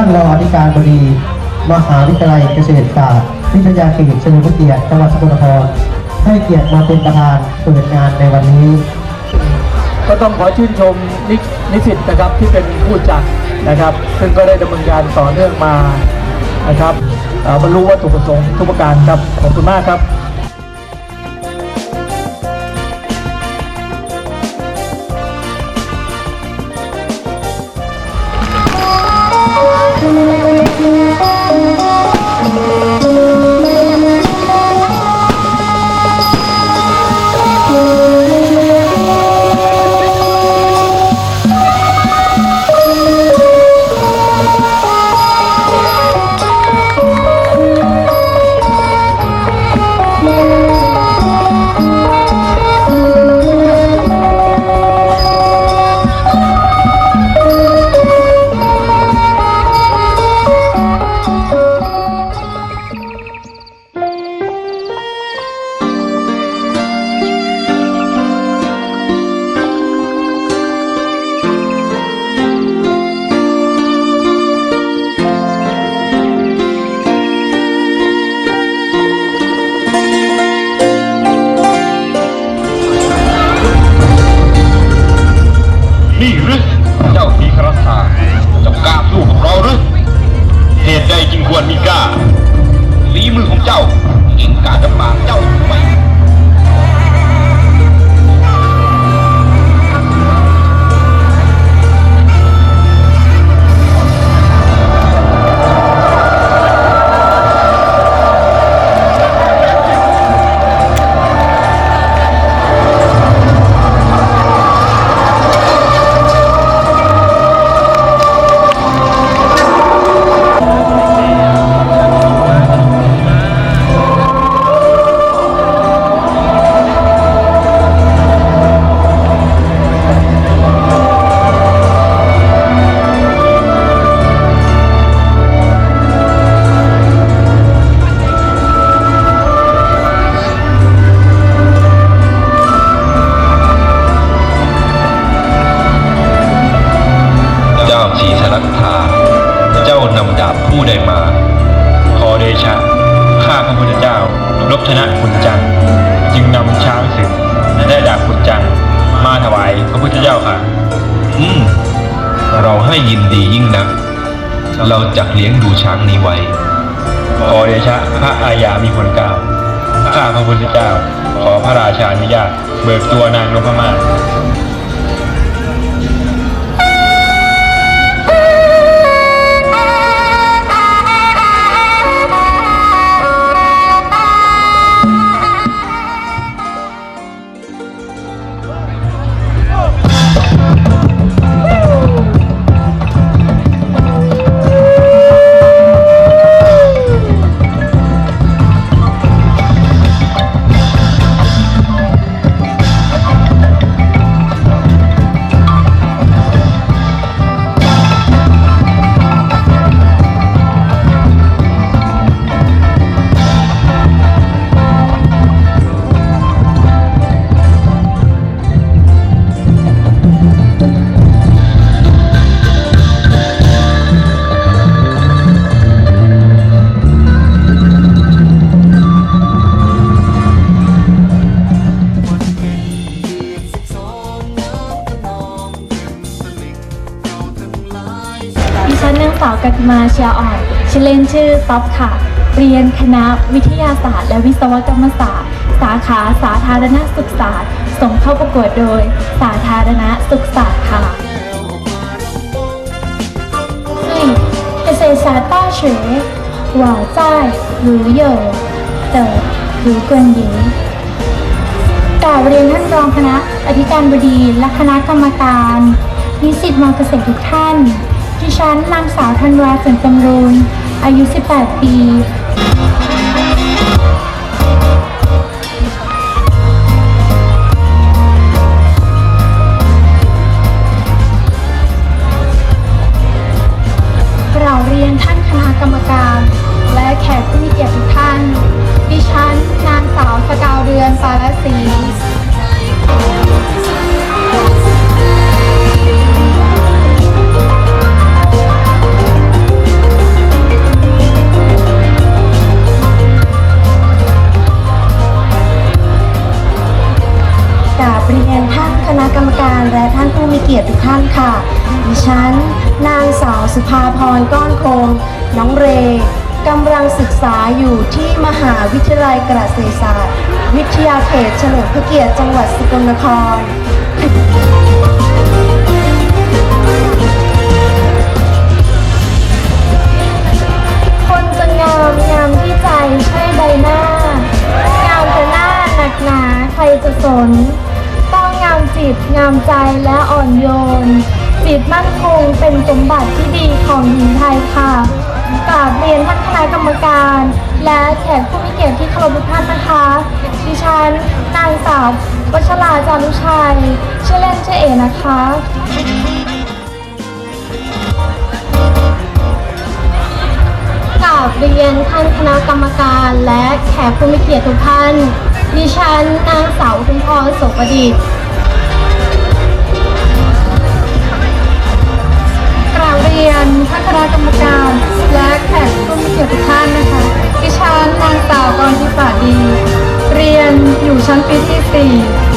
ท่านรองอธิการบดี มหาวิทยาลัยเกษตรศาสตร์วิทยาเขตเฉลิมพระเกียรติจังหวัดสกลนครให้เกียรติมาเป็นประธานเปิดงานในวันนี้ ก็ต้องขอชื่นชมนินสิตนะครับที่เป็นผู้จัดนะครับ ซึ่งก็ได้ดำเนินการต่อเนื่องมานะครับบรรลุวัตถุประสงค์ทุกประการครับขอบคุณมากครับ นี่หรือเจ้าทีครธาเจ้ากล้าสู้กับเราหรือเหตุใดจึงควรมีกล้าฝีมือของเจ้าเก่งกาจจะมาเจ้าไม่ รัทธาเจ้านำดาบผู้ใดมา ขอเดชะ ข้าพระพุทธเจ้า รบชนะคุณจัง จึงนำช้างศึกและได้ดาบคุณจัง มาถวายพระพุทธเจ้าค่ะ อืม เราให้ยินดียิ่งนัก เราจักเลี้ยงดูช้างนี้ไว้ ขอเดชะพระอาญามีคนกล่าว ข้าพระพุทธเจ้า ขอพระราชาอนุญาตเบิกตัวนางนพมาศ มาเชียอ่อนชื่อเล่นชื่อต๊อปค่ะ เรียนคณะวิทยาศาสตร์ และวิศวกรรมศาสตร์ สาขาสาธารณสุขศาสตร์ส่งเข้าประกวดโดย สาธารณสุขศาสตร์ค่ะเกษตรศาสตร์เฉยหว่าจ้หรือเย่อเต๋อหรือกวนหยิงกล่าวเรียนท่านรองคณะอธิการบดีและคณะกรรมการ นิสิตมอเกษตรทุกท่าน ฉันนางสาวธันวาสันจำรูนอายุ 18 ปี ณะกรรมการและท่านผู้มีเกียรติทุกท่านค่ะ ดิฉัน นางสาวสุภาพรก้อนคง น้องเรกำลังศึกษาอยู่ที่มหาวิทยาลัยกษตรศาสตร์ วิทยาเขตเฉลิมพระเกียรติจังหวัดสกลนครคนจะงามงามที่ใจใช่ใบหน้างามแต่หน้าหนักหนา ตงามใจและอ่อนโยน จิตมั่นคงเป็นสมบัติที่ดีของหญิงไทยค่ะกราบเรียนท่านคณะกรรมการ และแขกผู้มีเกียรติที่เคารพทุกท่านนะคะ ดิฉันนางสาววัชราจารุชัยชื่อเล่นชื่อเอนะคะกราบเรียนท่านคณะกรรมการและแขกผู้มีเกียรติทุกท่าน ดิฉันนางสาวอุทุมพรโสประดิษฐ์ เรียนท่านคณะกรรมการ และแขกผู้มีเกียรติทุกท่านนะคะ ดิฉันนางสาวกรทิปาดี เรียนอยู่ชั้นปีที่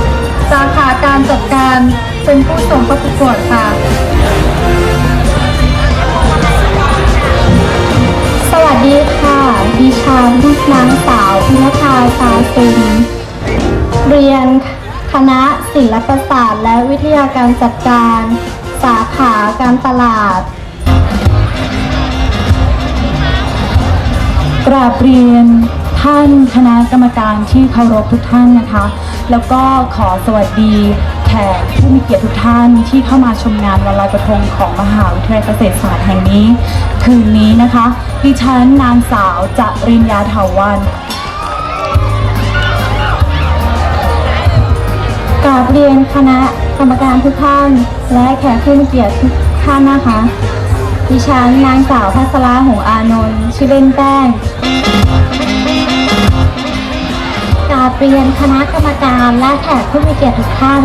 4 สาขาการจัดการเป็นผู้ส่งประกวดค่ะสวัสดีค่ะ ดิฉันนางสาวพินภาสาสินเรียนคณะศิลปศาสตร์และวิทยาการจัดการ สาขาการตลาด กราบเรียนท่านคณะกรรมการที่เคารพทุกท่านนะคะ แล้วก็ขอสวัสดีแขกผู้มีเกียรติทุกท่านที่เข้ามาชมงานวันลอยกระทงของมหาวิทยาลัยเกษตรศาสตร์แห่งนี้ คืนนี้นะคะ ดิฉันนางสาวจริญญาเถาวันกราบเรียนคณะกรรมการทุกท่าน และแขกผู้มีเกียรติทุกท่านนะคะ ดิฉันนางสาวพัสราหงอานนท์ชื่อเล่นแป้งกราบเรียนคณะกรรมการและแขกผู้มีเกียรติทุกท่าน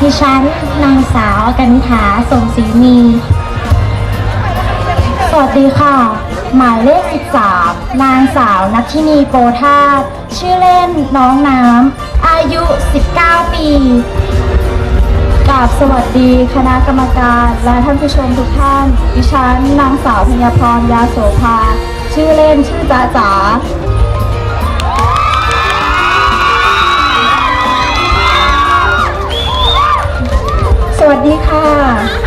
ดิฉันนางสาวกันถาสมศรีมี สวัสดีค่ะ หมายเลข 13 นางสาวนัทธินีโปธาตชื่อเล่นน้องน้ำ อายุ 19 ปี กราบสวัสดี คณะกรรมการและท่านผู้ชมทุกท่าน ดิฉันนางสาวพญาพรยาโสภา ชื่อเล่นชื่อจ๋าจ๋าสวัสดีค่ะ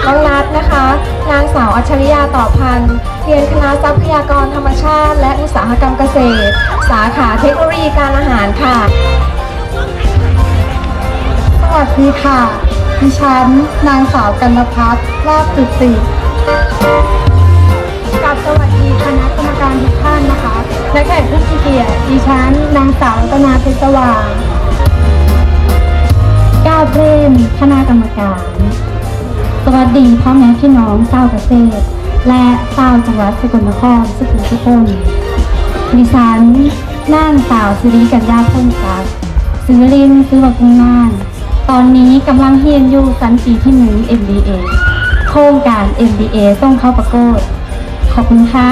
น้องนัทนะคะ นางสาวอัจฉริยาต่อพันธ์เรียนคณะทรัพยากรธรรมชาติ และอุตสาหกรรมเกษตร สาขาเทคโนโลยีการอาหารค่ะ สวัสดีค่ะ ดิฉัน นางสาวกันนพัฒน์ลาบจุติกับสวัสดีคณะกรรมการทุกท่านนะคะ และแขกผู้มีเกียรติดิฉัน นางสาวรัตนาเพชรสว่างกราบเรียนคณะกรรมการ สวัสดีพ่อแม่พี่น้องชาวเกษตร และชาวจังหวัดสกลนครสุขุมทุกคนดิฉันนางสาวสิริกัญญาพงศักดิ์ซื้อลินซื้อบักกุงนาน ตอนนี้กำลังเฮียนอยู่สันปีที่หนึ่ง MBA โครงการ MBA ส่งเข้าประกวดขอบคุณค่ะ